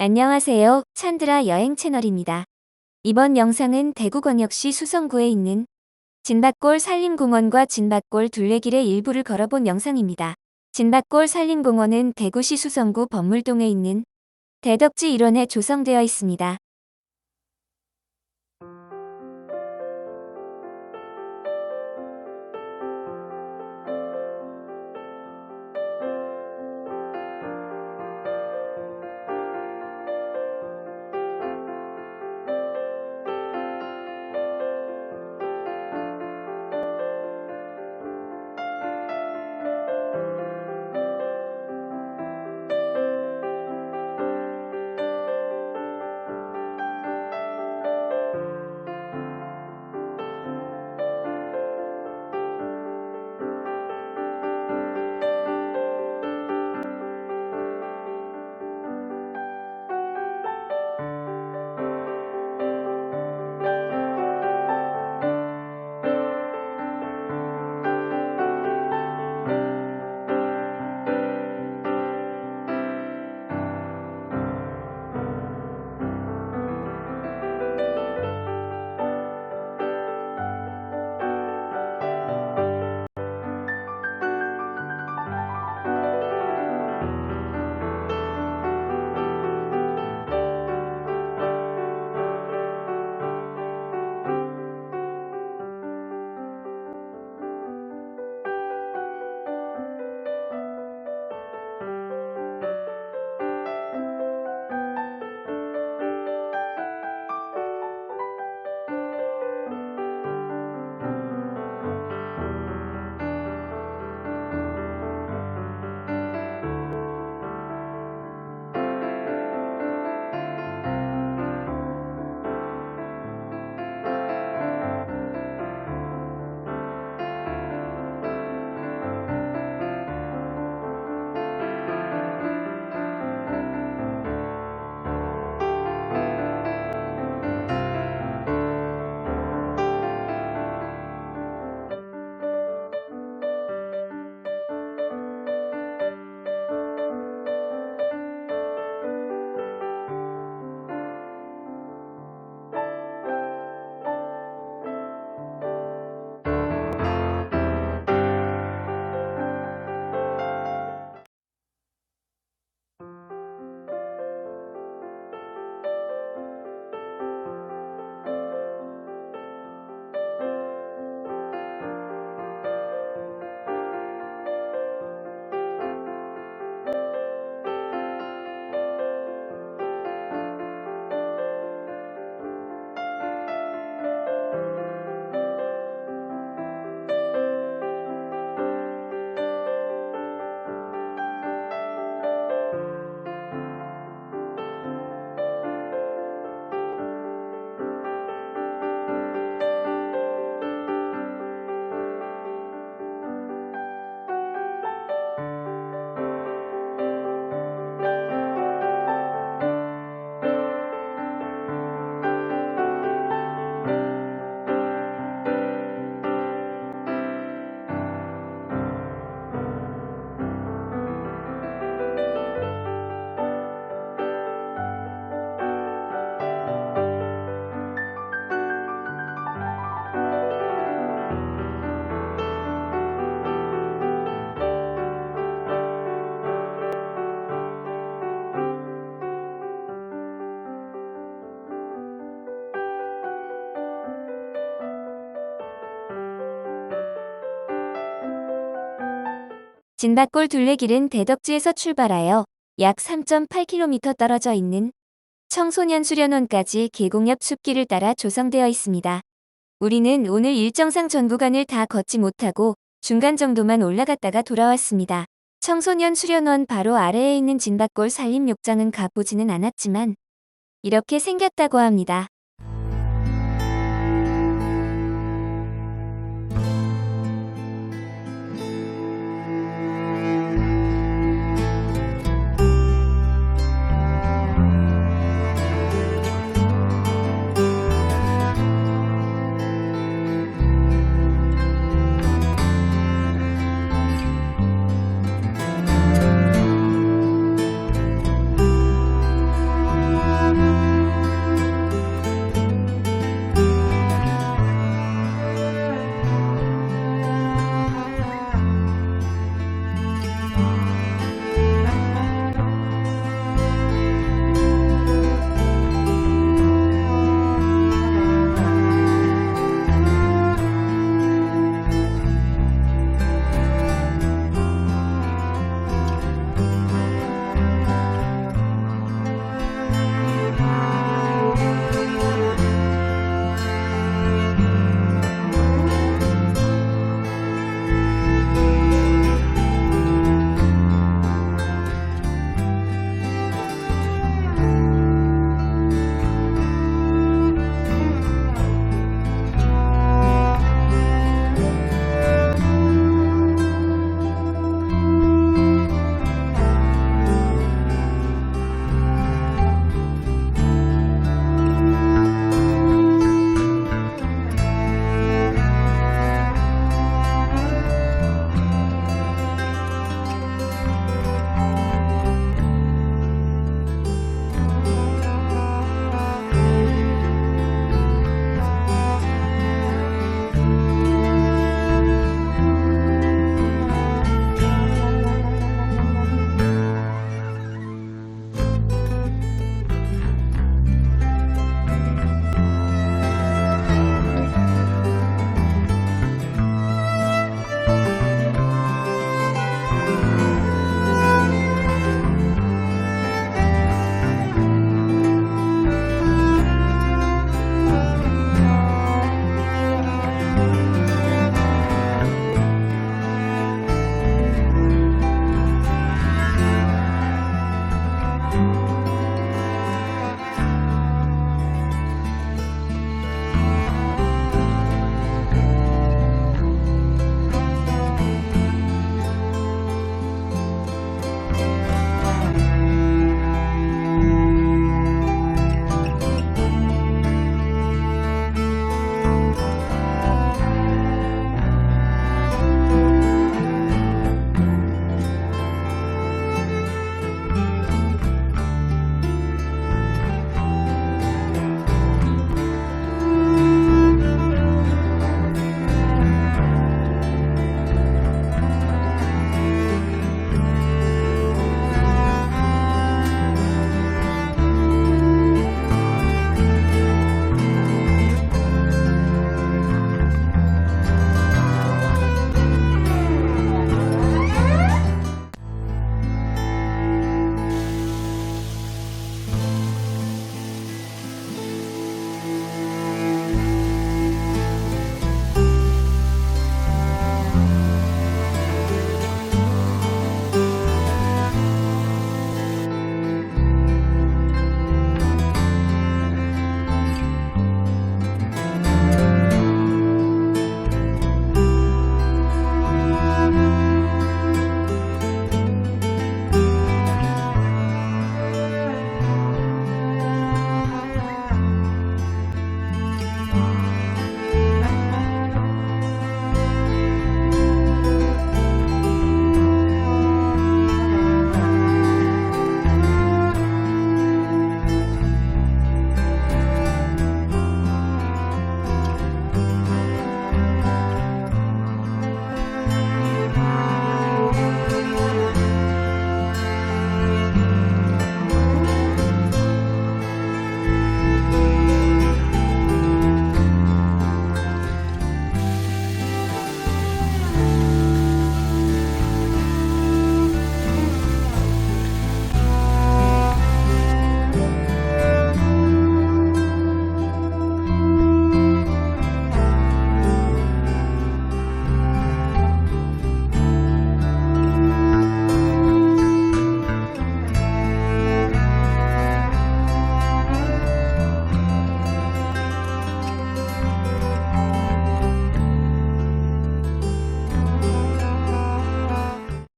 안녕하세요. 찬드라 여행 채널입니다. 이번 영상은 대구광역시 수성구에 있는 진밭골 산림공원과 진밭골 둘레길의 일부를 걸어본 영상입니다. 진밭골 산림공원은 대구시 수성구 법물동에 있는 대덕지 일원에 조성되어 있습니다. 진밭골 둘레길은 대덕지에서 출발하여 약 3.8km 떨어져 있는 청소년 수련원까지 계곡 옆 숲길을 따라 조성되어 있습니다. 우리는 오늘 일정상 전 구간을 다 걷지 못하고 중간 정도만 올라갔다가 돌아왔습니다. 청소년 수련원 바로 아래에 있는 진밭골 산림욕장은 가보지는 않았지만 이렇게 생겼다고 합니다.